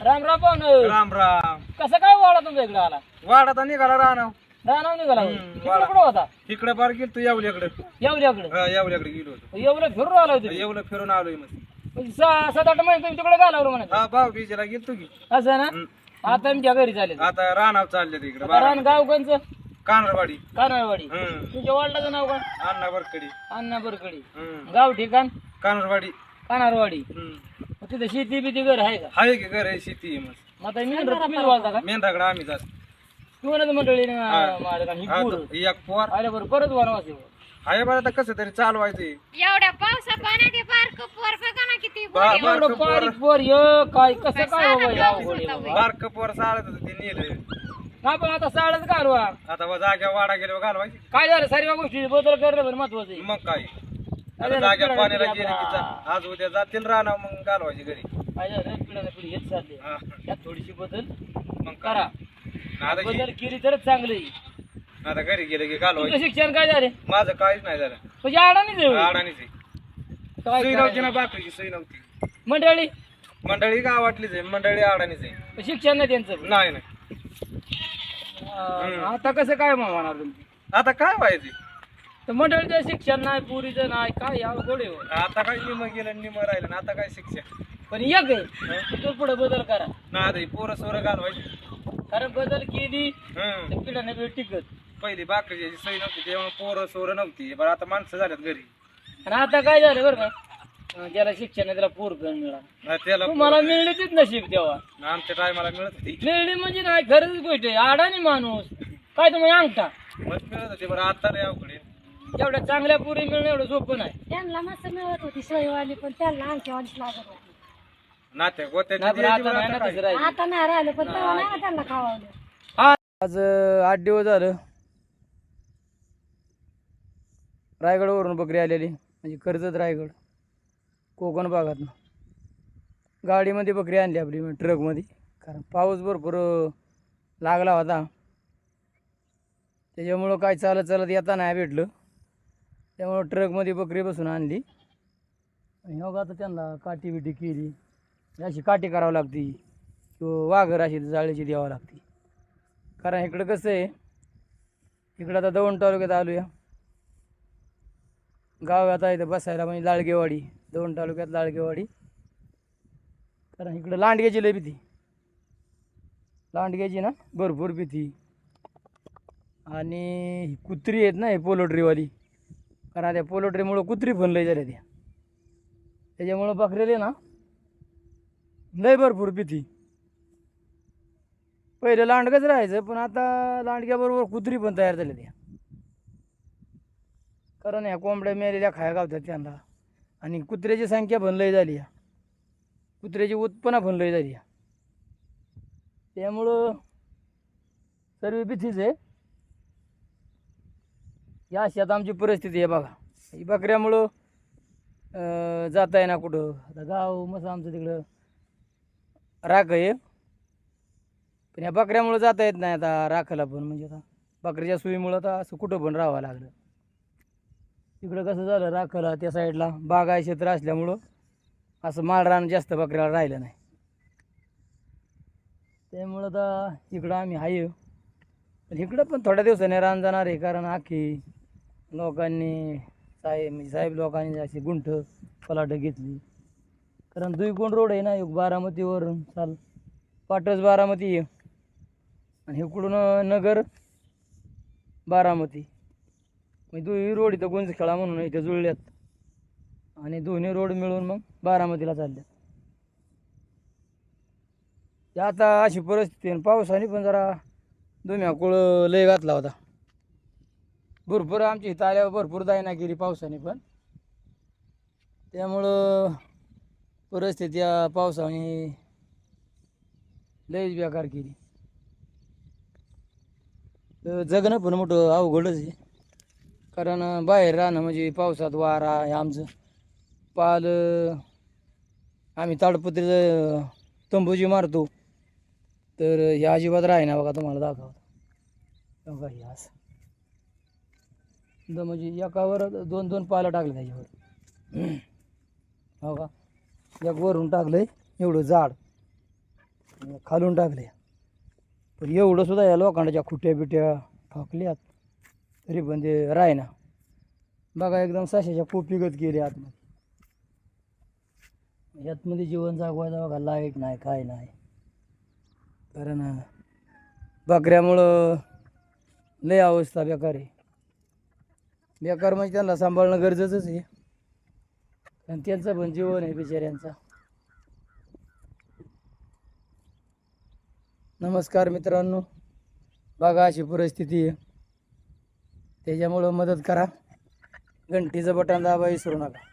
राम राम पाहुण. राम राम. कसं काय वाडा तुमच्या इकडे आला? वाडाता निघाला राहणार रानाव निघाला होय. हम्म, तिकडे वाडा. कुठं होता? इकडे बार गेलो तू येवल्याकडे? येवल्याकडे येवल्याकडे गेलो होतो. येवलं फिरून आला होता येवलं फिरून आलोय मग. सहा सात आठ महिने तुम्ही तिकडे घालावर म्हणत हा भाऊ बीजेला गेलतो की. असं ना. आता आमच्या घरी चालेल. आता रानाव चालले तिकडे रान गाव कोणचं? कानरवाडी. कानाळवाडी हम्म. तुमच्या वडिलाचं नाव काय? अण्णा बरकडी. अण्णा बरकडी. हम्म. गाव ठिकाण? कानरवाडी. कानारवाडी. हम्म. तिथे शेती बिती घर आहे का? हाय की घर आहे शेती आहे मग मग आता मी तुम्हीच बोलता का? मेंढराकडे आम्ही जात. तू म्हणत मंडळी ही. हा, पूर. एक पोर. आल्या बरं परत वनवास. हाय बरं. आता कसं तरी चालवायचं एवढ्या पावसा पाण्यात हे बारक पोर बघा ना किती बा- एवढं बारकं पोर. बारीक पोर य काय कसं काय हो बाई, अवघड आहे बाबा. बारक पोर चालत होतं ते नेलं. नाही पण आता साडच घालवा. आता व जाग्या वाडा गेल्यावर घालवायची. काय झालं सर्व गोष्टी बदल करणं बरं महत्वाचं आहे. मग काय? आता जाग्या रस्त्याला पाण्याला किती गेले की आपला- जा- आज उद्या जातील राहणार मग घालवायची घरी. काय झालं पिढ्याला पिढी हेच चालले हा. त्यात थोडीशी बदल मग करा. आता बदल केली तरच चांगलं. आता घरी गेले की घालवायची. शिक्षण काय झाले? माझं काहीच नाही झालं. म्हणजे अडाणीच आहे होय. अडाणीच आहे. काय नव्हती? ना बाकरीची सोय नव्हती. मंडळी? मंडळी गावातलीच आहे मंडळी अडाणीच आहे. शिक्षण नाही त्यांचं. नाही नाही. अं, आता कसं काय मग होणार तुम्ही आता काय व्हायचं? तर मंडळीचं शिक्षण नाही पुरीचं नाही काय अवघड आहे हो. आता काय निम गेलं निम राहिलं ना आता काय शिक्षण? पण एक आहे तो पुढे बदल करा. ना आता पोरं सोरं घालवायची. कारण बदल केली. तर पिढ्याने वेळ टिकत. पहिली बाकरीची सोय नव्हती त्यामुळे पोरं सोरं नव्हती. बरं आता माणसं झाल्यात घरी. आणि आता काय झालं बरं का? अं, ज्याला शिक्षण आहे त्याला पूर करून मिळाला. ना त्याला तुम्हाला मिळली. तीच नशीब तेव्हा. आमच्या टायमाला मिळत होती. मिळली म्हणजे काय? खरंच गोष्ट आहे. अडाणी माणूस. काय तुम्ही अंगठा? मग मिळत होती बरं आता रे अवघड. एवढ्या चांगल्या पुरी मिळणं एवढं सोपं नाही. त्यांना मस्त मिळत होती सोयवाली पण त्यांना आणखी वालीच लागत होती नात्या गोत्याची नाही पण द्यायची आता बरं, नाही ना आता तसं काय? राहिलं. आता नाही राहिलं पण तेव्हा नाही ना त्यांना खावावलं? आज आठ दिवस झालं. रायगडवरून बकरी आलेली. म्हणजे कर्जत रायगड कोकण भागातनं. गाडीमध्ये बकरी आणली आपली म्हणजे ट्रकमध्ये. कारण पाऊस भरपूर अं, लागला होता. त्याच्यामुळं काय चालत चालत येता नाही भेटलं. त्यामुळं ट्रकमध्ये बकरी बसून आणली. आणि हो आता त्यांना काठी बिटी केली. अशी काठी करावं लागते. किंवा वाघर अशी जाळीची द्यावं लागते. कारण इकडं कसं आहे इकडं आता दौंड तालुक्यात आलो या गाव आता इथं बसायला म्हणजे लाळगेवाडी दौंड तालुक्यात लाळगेवाडी कारण इकडं लांडग्याची लय भीती. लांडग्याची ना भरपूर भीती. आणि कुत्री आहेत ना हे पोलोट्रीवाली. कारण त्या पोलोट्रीमुळं कुत्री पण लय झाल्या त्या त्याच्यामुळं बकरेले ना लय भरपूर पिती पहिलं लांडगंच राहायचं पण आता लांडग्याबरोबर कुत्री पण तयार झाल्या त्या कारण ह्या कोंबड्या मेलेल्या खाया गावतात त्यांना. आणि कुत्र्याची संख्या पण लय झाली आहे. कुत्र्याची उत्पन्न पण लय झाली आहे. त्यामुळं सर्व भीतीच आहे. या अशी आता आमची परिस्थिती आहे बघा. ही बकऱ्यामुळं जाता जाता ना कुठं? आता गाव मस्त आमचं तिकडं राख आहे. पण या बकऱ्यामुळं जाता येत नाही आता राखायला पण. म्हणजे आता बकरीच्या सुईमुळं आता असं कुठं पण राहावं लागलं. इकडं कसं झालं राखायला त्या साईडला बागाय क्षेत्र असल्यामुळं असं माळरान जास्त बकऱ्याला राहिलं नाही. त्यामुळं आता इकडं आम्ही आहे. पण इकडं पण थोड्या दिवसाने रान जाणार आहे कारण आखी लोकांनी साहेब म्हणजे साहेब लोकांनी अशी गुंठ फलाटं घेतली. कारण दुई कोण रोड आहे ना एक बारामतीवरून चाल पाटस बारामती आहे. आणि इकडून नगर बारामती. म्हणजे दोन्ही रोड इथं गुंज खेळा म्हणून इथं जुळल्यात. आणि दोन्ही रोड मिळून मग बारामतीला चालल्यात. आता अशी परिस्थिती आहे. पावसाने पण जरा दुम्याकुळ लय घातला होता. भरपूर आमची इथं आल्यावर भरपूर दायना केली पावसाने पण. त्यामुळं परिस्थिती या पावसाने लयच बेकार केली. तर जगणं पण मोठं अवघडच आहे. कारण बाहेर राहणं म्हणजे पावसात वारा हे आमचं. पाल आम्ही ताडपत्रीचं तंबूजी मारतो. तर हे अजिबात राहीना बघा तुम्हाला दाखवतो. बघा हे असं. द- म्हणजे एकावर दोन दोन पाला टाकले त्याच्यावर. हो का? एक वरून टाकलंय एवढं जाड. खालून टाकले पण एवढं सुद्धा या लोखंडाच्या खुट्या बिट्या ठाकल्यात तरी पण ते राय ना बघा एकदम सशाच्या कोपीगत गेले आतमध्ये. यातमध्ये जीवन जागवायचं बघा लाइट नाही काय नाही. कारण बकऱ्यामुळं लय अवस्था बेकार आहे. बेकार म्हणजे त्यांना सांभाळणं गरजेचंच आहे. आणि त्यांचं पण जीवन आहे बिचाऱ्यांचा. नमस्कार मित्रांनो. बघा अशी परिस्थिती आहे. त्याच्यामुळं मदत करा. घंटीचं बटन दाबा विसरू नका.